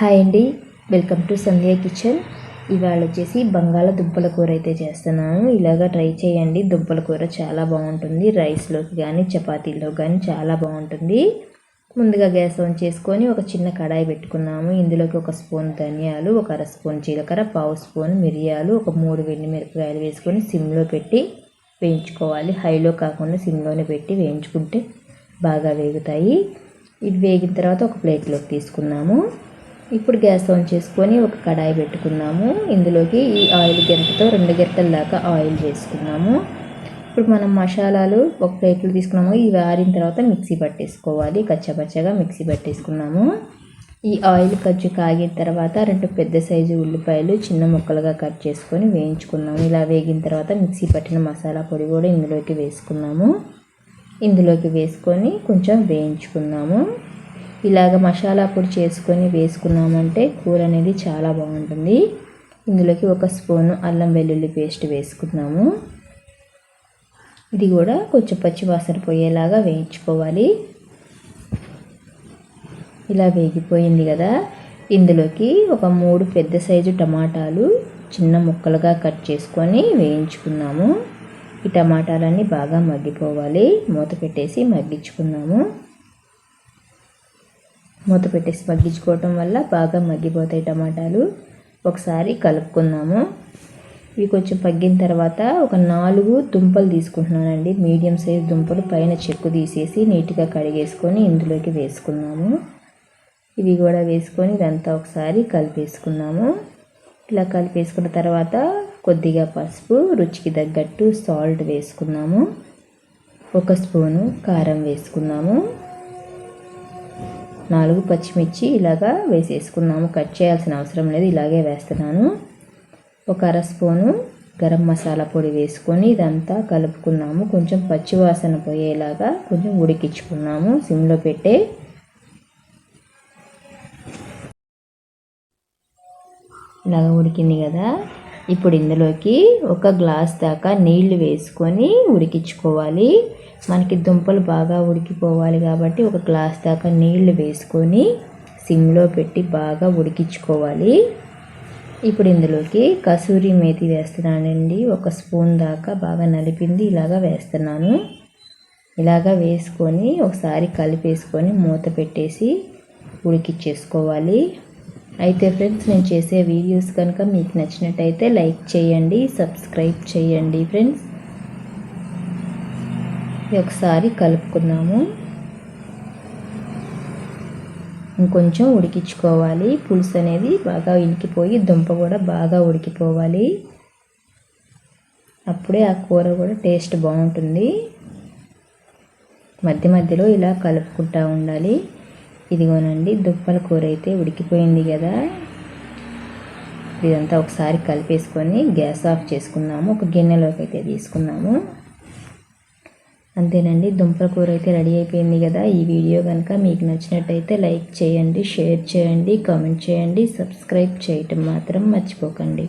Hi అండి. Welcome to Sandhya kitchen. ఇవాళ వచ్చేసి బంగాళ దుంపల కూర అయితే చేస్తున్నాను. ఇలాగా ట్రై చేయండి. దుంపల కూర చాలా బాగుంటుంది. రైస్లోకి కానీ చపాతీలో కానీ చాలా బాగుంటుంది. ముందుగా గ్యాస్ ఆన్ చేసుకొని ఒక చిన్న కడాయి పెట్టుకున్నాము. ఇందులోకి ఒక స్పూన్ ధనియాలు ఒక అర స్పూన్ జీలకర్ర పావు స్పూన్ మిరియాలు ఒక మూడు వెండి మిరపకాయలు వేసుకొని సిమ్లో పెట్టి వేయించుకోవాలి. హైలో కాకుండా సిమ్లోనే పెట్టి వేయించుకుంటే బాగా వేగుతాయి. ఇవి వేగిన తర్వాత ఒక ప్లేట్లోకి తీసుకున్నాము. ఇప్పుడు గ్యాస్ ఆన్ చేసుకొని ఒక కడాయి పెట్టుకున్నాము. ఇందులోకి ఈ ఆయిల్ గెంటతో రెండు గెంటల దాకా ఆయిల్ చేసుకున్నాము. ఇప్పుడు మనం మసాలాలు ఒక ప్లేట్లు తీసుకున్నాము. ఇవి ఆరిన తర్వాత మిక్సీ పట్టేసుకోవాలి. కచ్చపచ్చగా మిక్సీ పట్టేసుకున్నాము. ఈ ఆయిల్ ఖర్చు కాగిన తర్వాత రెండు పెద్ద సైజు ఉల్లిపాయలు చిన్న ముక్కలుగా కట్ చేసుకొని వేయించుకున్నాము. ఇలా వేగిన తర్వాత మిక్సీ పట్టిన మసాలా పొడి కూడా ఇందులోకి వేసుకున్నాము. ఇందులోకి వేసుకొని కొంచెం వేయించుకున్నాము. ఇలాగ మసాలా పొడి చేసుకొని వేసుకున్నామంటే కూర అనేది చాలా బాగుంటుంది. ఇందులోకి ఒక స్పూను అల్లం వెల్లుల్లి పేస్ట్ వేసుకున్నాము ఇది కూడా కొంచెం పచ్చివాసన పోయేలాగా వేయించుకోవాలి. ఇలా వేగిపోయింది కదా. ఇందులోకి ఒక మూడు పెద్ద సైజు టమాటాలు చిన్న ముక్కలుగా కట్ చేసుకొని వేయించుకున్నాము. ఈ టమాటాలన్నీ బాగా మగ్గిపోవాలి. మూత పెట్టేసి మగ్గించుకున్నాము. మూత పెట్టేసి మగ్గించుకోవటం వల్ల బాగా మగ్గిపోతాయి టమాటాలు. ఒకసారి కలుపుకుందాము. ఇవి కొంచెం పగ్గిన తర్వాత ఒక నాలుగు దుంపలు తీసుకుంటున్నానండి. మీడియం సైజ్ దుంపలు పైన చెక్కు తీసేసి నీట్గా కడిగేసుకొని ఇందులోకి వేసుకున్నాము ఇవి కూడా వేసుకొని ఇదంతా ఒకసారి కలిపేసుకున్నాము ఇలా కలిపేసుకున్న తర్వాత కొద్దిగా పసుపు రుచికి తగ్గట్టు సాల్ట్ వేసుకున్నాము ఒక స్పూను కారం వేసుకున్నాము నాలుగు పచ్చిమిర్చి ఇలాగా వేసేసుకున్నాము. కట్ చేయాల్సిన అవసరం లేదు ఇలాగే వేస్తున్నాను. ఒక అర స్పూను గరం మసాలా పొడి వేసుకొని ఇదంతా కలుపుకున్నాము. కొంచెం పచ్చివాసన పోయేలాగా కొంచెం ఉడికించుకున్నాము. సిమ్లో పెట్టే ఇలాగ ఉడికింది కదా. ఇప్పుడు ఇందులోకి ఒక గ్లాస్ దాకా నీళ్ళు వేసుకొని ఉడికించుకోవాలి. మనకి దుంపలు బాగా ఉడికిపోవాలి కాబట్టి ఒక గ్లాస్ దాకా నీళ్ళు వేసుకొని సిమ్లో పెట్టి బాగా ఉడికించుకోవాలి. ఇప్పుడు ఇందులోకి కసూరి మేతి వేస్తున్నానండి. ఒక స్పూన్ దాకా బాగా నలిపింది ఇలాగా వేస్తున్నాను. ఇలాగా వేసుకొని ఒకసారి కలిపేసుకొని మూత పెట్టేసి ఉడికిచ్చేసుకోవాలి అయితే ఫ్రెండ్స్ నేను చేసే వీడియోస్ కనుక మీకు నచ్చినట్టయితే లైక్ చేయండి సబ్స్క్రైబ్ చేయండి ఫ్రెండ్స్. ఒకసారి కలుపుకున్నాము ఇంకొంచెం ఉడికించుకోవాలి. పులుసు అనేది బాగా ఇనికిపోయి దుంప కూడా బాగా ఉడికిపోవాలి. అప్పుడే ఆ కూర కూడా టేస్ట్ బాగుంటుంది. మధ్య మధ్యలో ఇలా కలుపుకుంటూ ఉండాలి. ఇదిగోనండి దుప్పల కూర అయితే ఉడికిపోయింది కదా. ఇదంతా ఒకసారి కలిపేసుకొని గ్యాస్ ఆఫ్ చేసుకున్నాము ఒక గిన్నెలోకి అయితే తీసుకున్నాము అంతేనండి దుంపల కూర అయితే రెడీ అయిపోయింది కదా. ఈ వీడియో కనుక మీకు నచ్చినట్టయితే లైక్ చేయండి షేర్ చేయండి కామెంట్ చేయండి సబ్స్క్రైబ్ చేయటం మాత్రం మర్చిపోకండి.